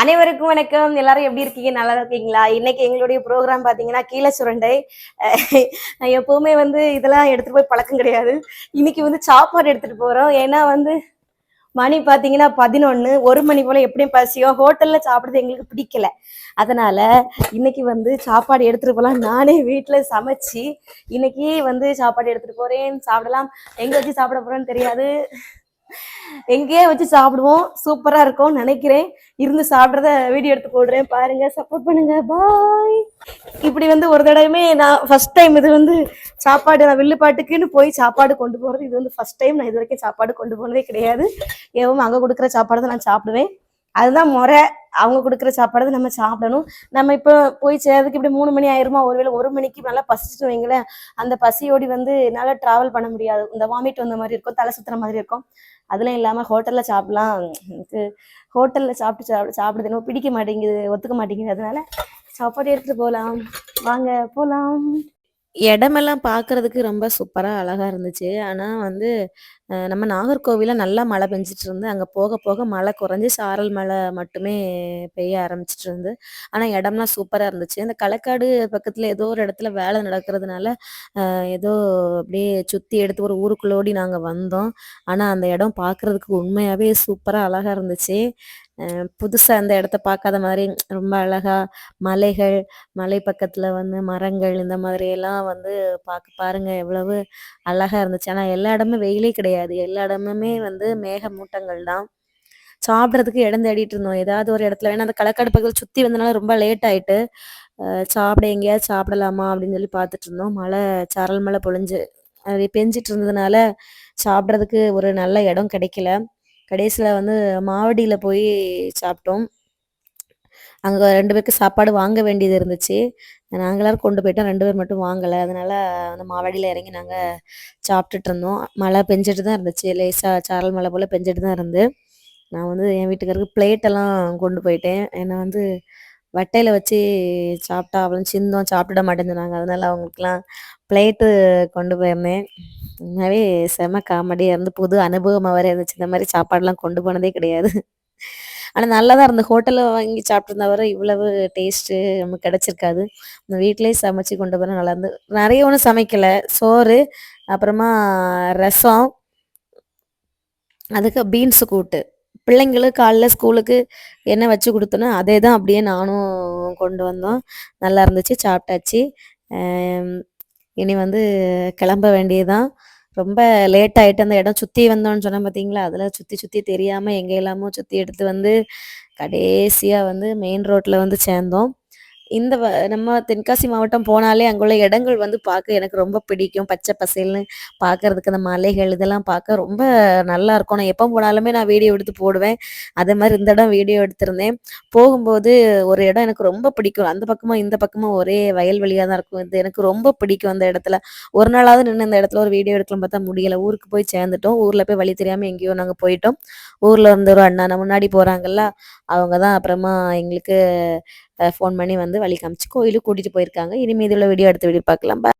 அனைவருக்கும் வணக்கம். எல்லாரும் எப்படி இருக்கீங்க? நல்லா இருக்கீங்களா? இன்னைக்கு எங்களுடைய ப்ரோக்ராம் பார்த்தீங்கன்னா கீழே சுரண்டை. நான் எப்பவுமே வந்து இதெல்லாம் எடுத்துட்டு போய் பழக்கம் கிடையாது. இன்னைக்கு வந்து சாப்பாடு எடுத்துட்டு போறோம். ஏன்னா வந்து மணி பார்த்தீங்கன்னா பதினொன்று ஒரு மணி போல எப்படியும் பசியும் ஹோட்டலில் சாப்பிடுறது எங்களுக்கு பிடிக்கல. அதனால இன்னைக்கு வந்து சாப்பாடு எடுத்துட்டு போகலாம் நானே வீட்டில் சமைச்சு இன்னைக்கு வந்து சாப்பாடு எடுத்துட்டு போறேன். சாப்பிடலாம். எங்கே வச்சு சாப்பிட போறேன்னு தெரியாது. எங்கேயே வச்சு சாப்பிடுவோம். சூப்பராக இருக்கும் நினைக்கிறேன். இருந்து சாப்பிட்றத வீடியோ எடுத்து போடுறேன். பாருங்க சப்போர்ட் பண்ணுங்க. பாய் இப்படி வந்து ஒரு தடவையுமே நான் ஃபர்ஸ்ட் டைம் இது வந்து சாப்பாடு நான் வில்லுப்பாட்டுக்குன்னு போய் சாப்பாடு கொண்டு போறது இது வந்து ஃபர்ஸ்ட் டைம் நான் இது வரைக்கும் சாப்பாடு கொண்டு போனதே கிடையாது. ஏவும் அங்கே கொடுக்குற சாப்பாடு தான் நான் சாப்பிடுவேன். அதுதான் முறை. அவங்க கொடுக்குற சாப்பாடு நம்ம சாப்பிடணும். நம்ம இப்போ போய் சேர்றதுக்கு இப்படி மூணு மணி ஆயிருமா? ஒருவேளை ஒரு மணிக்கு நல்லா பசிச்சுட்டு வைங்களேன். அந்த பசியோடி வந்து என்னால் ட்ராவல் பண்ண முடியாது. இந்த வாமிட் வந்த மாதிரி இருக்கும் தலை சுத்துற மாதிரி இருக்கும். அதெல்லாம் இல்லாமல் ஹோட்டலில் சாப்பிடலாம். எனக்கு ஹோட்டலில் சாப்பிட்டு சாப்பிட சாப்பிடுறது என்ன பிடிக்க மாட்டேங்குது ஒத்துக்க மாட்டேங்குது. அதனால சாப்பாடு எடுத்துகிட்டு போகலாம் வாங்க போகலாம் இடமெல்லாம் பார்க்கறதுக்கு ரொம்ப சூப்பராக அழகாக இருந்துச்சு. ஆனால் வந்து நம்ம நாகர்கோவிலில் நல்லா மழை பெஞ்சிட்டு இருந்து அங்கே போக போக மழை குறைஞ்சி சாரல் மழை மட்டுமே பெய்ய ஆரம்பிச்சிட்டு இருந்து ஆனால் இடம்லாம் சூப்பராக இருந்துச்சு. அந்த களக்காடு பக்கத்தில் ஏதோ ஒரு இடத்துல வேலை நடக்கிறதுனால ஏதோ அப்படியே சுற்றி எடுத்து ஒரு ஊருக்குள்ளோடி நாங்கள் வந்தோம். ஆனால் அந்த இடம் பார்க்கறதுக்கு உண்மையாகவே சூப்பராக அழகாக இருந்துச்சு. புதுசாக அந்த இடத்த பார்க்காத மாதிரி ரொம்ப அழகாக மலைகள் மலை பக்கத்தில் வந்து மரங்கள் இந்த மாதிரி எல்லாம் வந்து பார்க்க பாருங்கள் எவ்வளவு அழகாக இருந்துச்சு. ஆனால் எல்லா இடமும் வெயிலே கிடையாது. எல்லா இடமுமே வந்து மேகமூட்டங்கள் தான். சாப்பிட்றதுக்கு இடம் தேடிட்டு இருந்தோம். ஏதாவது ஒரு இடத்துல. வேணா அந்த களக்காடு சுற்றி வந்தனால ரொம்ப லேட் ஆயிட்டு சாப்பிட எங்கேயாவது சாப்பிடலாமா அப்படின்னு சொல்லி பார்த்துட்டு இருந்தோம். மழை சாரல் மழை பொழிஞ்சு அது பெஞ்சிட்டு இருந்ததுனால சாப்பிட்றதுக்கு ஒரு நல்ல இடம் கிடைக்கல. கடைசியில் வந்து மாவடியில் போய் சாப்பிட்டோம். அங்கே ரெண்டு பேருக்கு சாப்பாடு வாங்க வேண்டியது இருந்துச்சு. நாங்கள் எல்லாரும் கொண்டு போயிட்டோம். ரெண்டு பேர் மட்டும் வாங்கலை. அதனால் அந்த மாவடியில் இறங்கி நாங்கள் சாப்பிட்டுட்டு இருந்தோம். மழை பெஞ்சிட்டு தான் இருந்துச்சு. லேசாக சாரல் மழை போல் பெஞ்சிட்டு தான் இருந்து. நான் வந்து என் வீட்டுக்காரருக்கு பிளேட்டெல்லாம் கொண்டு போயிட்டேன். என்னை வந்து வட்டையில் வச்சு சாப்பிட்டா அவ்வளோ சிந்தம் சாப்பிட மாட்டேன்னு அதனால் அதனால அவங்களுக்குலாம் பிளேட்டு கொண்டு போயிருந்தேன். உண்மையாகவே செம காமெடியாக இருந்து புது அனுபவமாக வேறு இருந்துச்சு. இந்த மாதிரி சாப்பாடெலாம் கொண்டு போனதே கிடையாது. ஆனால் நல்லா தான் இருந்தது ஹோட்டலில் வாங்கி சாப்பிட்ருந்தா வர இவ்வளவு டேஸ்ட்டு நமக்கு கிடச்சிருக்காது. நம்ம வீட்டிலேயே சமைச்சு கொண்டு போனால் நல்லா இருந்து. நிறைய ஒன்றும் சமைக்கலை. சோறு அப்புறமா ரசம் அதுக்கு பீன்ஸு கூட்டு. பிள்ளைங்களுக்கு காலைல ஸ்கூலுக்கு என்ன வச்சு கொடுத்தனோ அதே தான் அப்படியே நானும் கொண்டு வந்தோம். நல்லா இருந்துச்சு சாப்பிட்டாச்சு. இனி வந்து கிளம்ப வேண்டியதுதான். ரொம்ப லேட் ஆயிட்டு அந்த இடம் சுற்றி வந்தோம்னு சொன்னால் பார்த்தீங்களா அதில் சுற்றி சுற்றி தெரியாமல் எங்கே எல்லாமோ சுற்றி எடுத்து வந்து கடைசியாக வந்து மெயின் ரோட்டில் வந்து சேர்ந்தோம். இந்த வ நம்ம தென்காசி மாவட்டம் போனாலே அங்குள்ள இடங்கள் வந்து பார்க்க எனக்கு ரொம்ப பிடிக்கும். பச்சை பசேல்னு பார்க்கறதுக்கு அந்த மலைகள் இதெல்லாம் பார்க்க ரொம்ப நல்லா இருக்கும். நான் எப்போ போனாலுமே நான் வீடியோ எடுத்து போடுவேன். அதே மாதிரி இந்த இடம் வீடியோ எடுத்திருந்தேன். போகும்போது ஒரு இடம் எனக்கு ரொம்ப பிடிக்கும். அந்த பக்கமும் இந்த பக்கமும் ஒரே வயல்வெளியாக தான் இருக்கும். இது எனக்கு ரொம்ப பிடிக்கும் அந்த இடத்துல. ஒரு நாளாவது நின்று இந்த இடத்துல ஒரு வீடியோ எடுக்கலாம் பார்த்தா முடியல. ஊருக்கு போய் சேர்ந்துட்டோம். ஊரில் போய் வழி தெரியாமல் எங்கேயோ நாங்கள் போயிட்டோம். ஊரில் இருந்த ஒரு அண்ணா முன்னாடி போகிறாங்கல்ல அவங்க தான் அப்புறமா எங்களுக்கு ஃபோன் பண்ணி வந்து வழி காமிச்சு கோயிலுக்கு கூட்டிகிட்டு போயிருக்காங்க. இனிமேல் உள்ள வீடியோ எடுத்து வீடியோ பார்க்கலாம்.